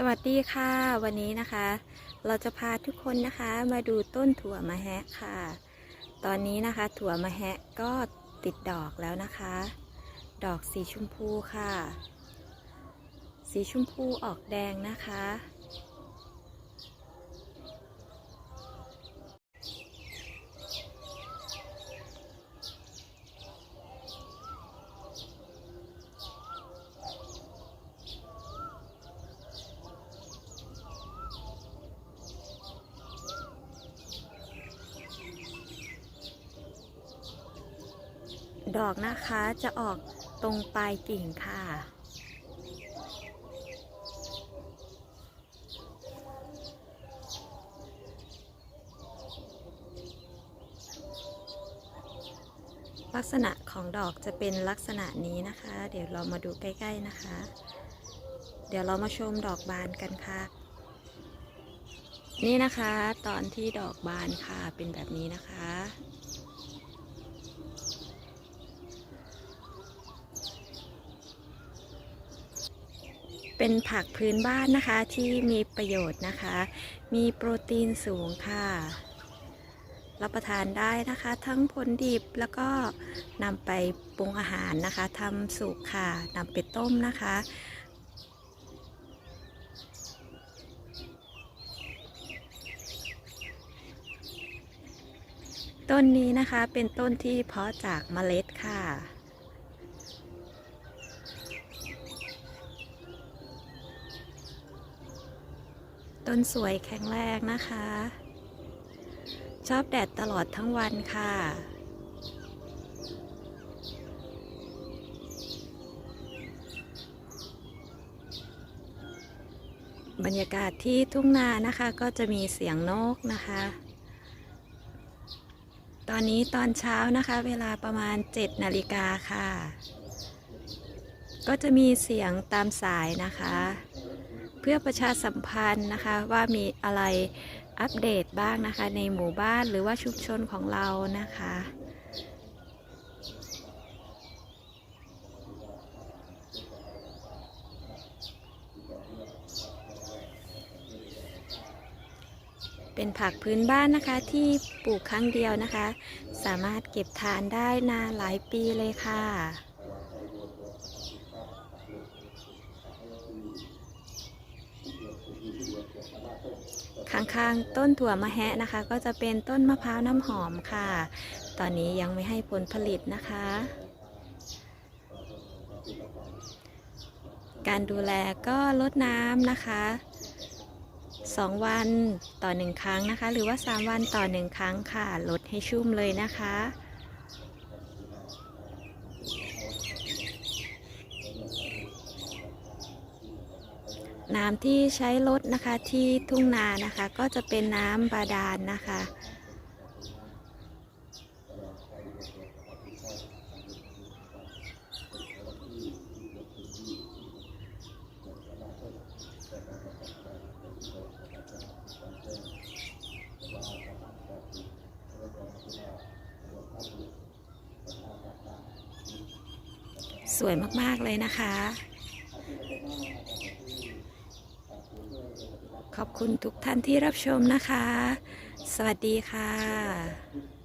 สวัสดีค่ะวันนี้นะคะ เราจะพาทุกคนนะคะมาดูต้นถั่วมะแฮะค่ะ ตอนนี้นะคะ ถั่วมะแฮะก็ติดดอกแล้วนะคะ ดอกสีชมพูค่ะ สีชมพูออกแดงนะคะ ดอกนะคะจะออกตรงปลายกิ่งค่ะ ลักษณะของดอกจะเป็นลักษณะนี้นะคะ เดี๋ยวเรามาดูใกล้ ๆนะคะ เดี๋ยวเรามาชมดอกบานกันค่ะ นี่นะคะ ตอนที่ดอกบานค่ะเป็นแบบนี้นะคะ เป็นผักพื้นบ้านนะคะที่มีประโยชน์นะคะ มีโปรตีนสูงค่ะ รับประทานได้นะคะ ทั้งผลดิบแล้วก็นำไปปรุงอาหารนะคะทำสุกค่ะนำไปต้มนะคะ ต้นนี้นะคะเป็นต้นที่เพาะจากเมล็ดค่ะ ต้นสวยแข็งแรงนะคะ ชอบแดดตลอดทั้งวันค่ะ บรรยากาศที่ทุ่งนานะคะก็จะมีเสียงนกนะคะ ตอนนี้ตอนเช้านะคะ เวลาประมาณ 7 นาฬิกาค่ะ ก็จะมีเสียงตามสายนะคะ พื่อประชาสัมพันธ์นะคะว่ามีอะไรอัปเดตบ้างนะคะ ในหมู่บ้านหรือว่าชุมชนของเรานะคะเป็นผักพื้นบ้านนะคะที่ปลูกครั้งเดียวนะคะ สามารถเก็บทานได้นานหลายปีเลยค่ะ ข้างๆ ต้นถั่วมะแฮะนะคะ ก็จะเป็นต้นมะพร้าวน้ำหอมค่ะ ตอนนี้ยังไม่ให้ผลผลิตนะคะ การดูแลก็ลดน้ำนะคะ2วันต่อ1ครั้งนะคะ หรือว่า3วันต่อ1ครั้งค่ะ ลดให้ชุ่มเลยนะคะ น้ำที่ใช้ลดนะคะที่ทุ่งนานะคะ ก็จะเป็นน้ำบาดาลนนะคะ สวยมาก ๆ เลยนะคะ ขอบคุณทุกท่านที่รับชมนะคะ สวัสดีค่ะ